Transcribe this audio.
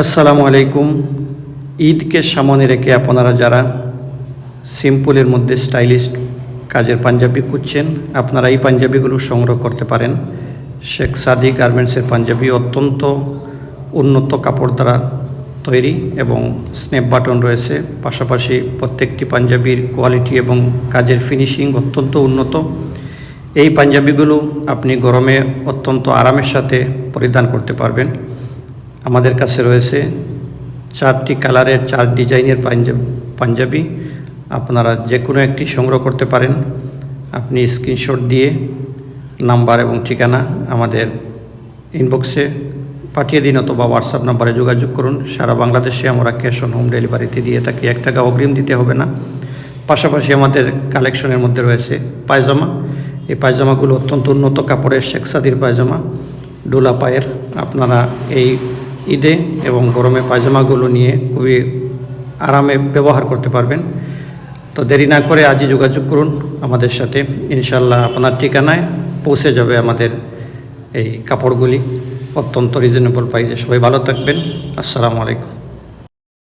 আসসালামু আলাইকুম। ঈদকে সামনে রেখে আপনারা যারা সিম্পলের মধ্যে স্টাইলিশ কাজের পাঞ্জাবি খুঁজছেন, আপনারা এই পাঞ্জাবিগুলো সংগ্রহ করতে পারেন। শেখ সাদি গার্মেন্টসের পাঞ্জাবি অত্যন্ত উন্নত কাপড় দ্বারা তৈরি এবং স্ন্যাপ বাটন রয়েছে। পাশাপাশি প্রত্যেকটি পাঞ্জাবির কোয়ালিটি এবং কাজের ফিনিশিং অত্যন্ত উন্নত। এই পাঞ্জাবিগুলো আপনি গরমে অত্যন্ত আরামের সাথে পরিধান করতে পারবেন। আমাদের কাছে রয়েছে চারটি কালারের, চার ডিজাইনের পাঞ্জাবি। আপনারা যে কোনো একটি সংগ্রহ করতে পারেন। আপনি স্ক্রিনশট দিয়ে নাম্বার এবং ঠিকানা আমাদের ইনবক্সে পাঠিয়ে দিন অথবা হোয়াটসঅ্যাপ নাম্বারে যোগাযোগ করুন। সারা বাংলাদেশে আমরা ক্যাশ অন হোম ডেলিভারিতে দিয়ে থাকি। এক টাকা অগ্রিম দিতে হবে না। পাশাপাশি আমাদের কালেকশনের মধ্যে রয়েছে পায়জামা। এই পায়জামাগুলো অত্যন্ত উন্নত কাপড়ের শেখসাদির পায়জামা, ডোলা পায়ের। আপনারা এই ঈদে এবং গরমে পায়জামাগুলো নিয়ে খুবই আরামে ব্যবহার করতে পারবেন। তো দেরি না করে আজই যোগাযোগ করুন আমাদের সাথে। ইনশাল্লাহ আপনার ঠিকানায় পৌঁছে যাবে আমাদের এই কাপড়গুলি। অত্যন্ত রিজনেবল প্রাইসে সবাই ভালো থাকবেন। আসসালামু আলাইকুম।